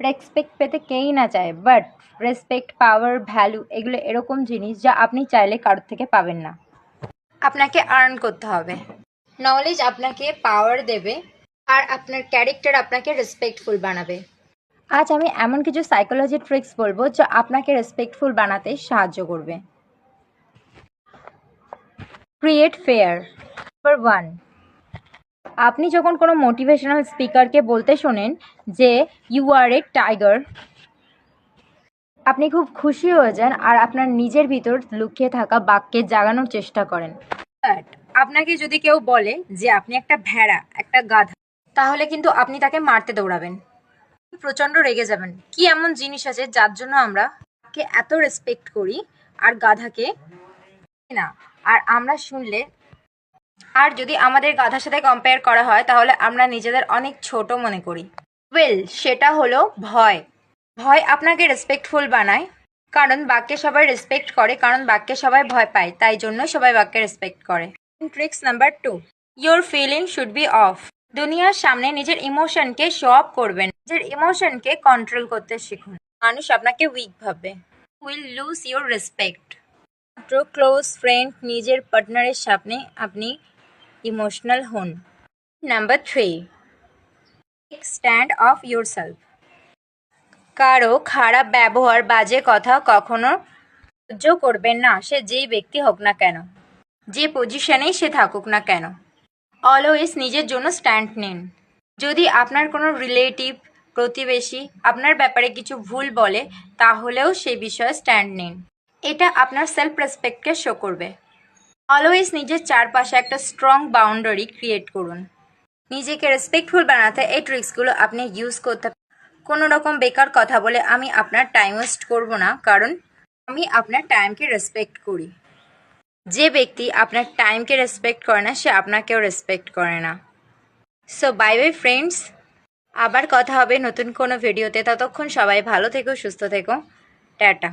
Respect পেতে কেই না চায় বাট রেসপেক্ট পাওয়ার ভ্যালু এগুলো এরকম জিনিস যা আপনি চাইলে কারোর থেকে পাবেন না। আপনাকে আর্ন করতে হবে। নলেজ আপনাকে পাওয়ার দেবে আর আপনার ক্যারেক্টার আপনাকে রেসপেক্টফুল বানাবে। আজ আমি এমন কিছু সাইকোলজি ট্রিক্স বলব যা আপনাকে রেসপেক্টফুল বানাতে সাহায্য করবে। ক্রিয়েট ফেয়ার নাম্বার ওয়ান আপনি যখন কোনো মোটিভেশনাল স্পিকারকে বলতে শোনেন যে ইউ আর এ টাইগার আপনি খুব খুশি হয়ে যান আর আপনার নিজের ভিতর লুকিয়ে থাকা বাক্যে জাগানোর চেষ্টা করেন। But আপনাকে যদি কেউ বলে যে, আপনি একটা ভেড়া, একটা গাধা, তাহলে কিন্তু আপনি তাকে মারতে দৌড়াবেন। প্রচণ্ড রেগে যাবেন। কি এমন জিনিস আছে যার জন্য আমরা এত রেসপেক্ট করি আর গাধাকে না? আর আমরা শুনলে আর যদি আমাদের গাধার সাথে কম্পেয়ার করা হয়, তাহলে আমরা নিজেদের অনেক ছোট মনে করি। ওয়েল সেটা হলো ভয়। ভয় আপনাকে রেসপেক্টফুল বানায়, কারণ বাক্যে সবাই রেসপেক্ট করে, কারণ বাক্যে সবাই ভয় পায়, তাই জন্য সবাই বাক্যে রেসপেক্ট করে। Tricks number two your feeling should be off দুনিয়ার সামনে নিজের ইমোশনকে শো অফ করবেন, নিজের ইমোশনকে কন্ট্রোল করতে শিখুন। মানুষ আপনাকে উইক ভাববে। উইল লুজ ইউর রেসপেক্ট মাত্র ক্লোজ ফ্রেন্ড নিজের পার্টনারের সামনে আপনি ইমোশনাল হন number three stand off yourself কারও খারাপ ব্যবহার, বাজে কথা কখনো সহ্য করবেন না। সে যেই ব্যক্তি হোক না কেন, যে পজিশনেই সে থাকুক না কেন। অলওয়েজ নিজের জন্য স্ট্যান্ড নিন। যদি আপনার কোনো রিলেটিভ প্রতিবেশী আপনার ব্যাপারে কিছু ভুল বলে, তাহলেও সেই বিষয়ে স্ট্যান্ড নিন। এটা আপনার সেলফ রেসপেক্টকে শো করবে। অলওয়েজ নিজের চারপাশে একটা স্ট্রং বাউন্ডারি ক্রিয়েট করুন। নিজেকে রেসপেক্টফুল বানাতে এই ট্রিক্সগুলো আপনি ইউজ করতে কোনো রকম বেকার কথা বলে আমি আপনার টাইম ওয়েস্ট করব না, কারণ আমি আপনার টাইমকে রেসপেক্ট করি। যে ব্যক্তি আপনার টাইমকে রেসপেক্ট করে না, সে আপনাকেও রেসপেক্ট করে না। সো বাই বাই ফ্রেন্ডস আবার কথা হবে নতুন কোনো ভিডিওতে ততক্ষণ সবাই ভালো থেকো, সুস্থ থেকো। টাটা।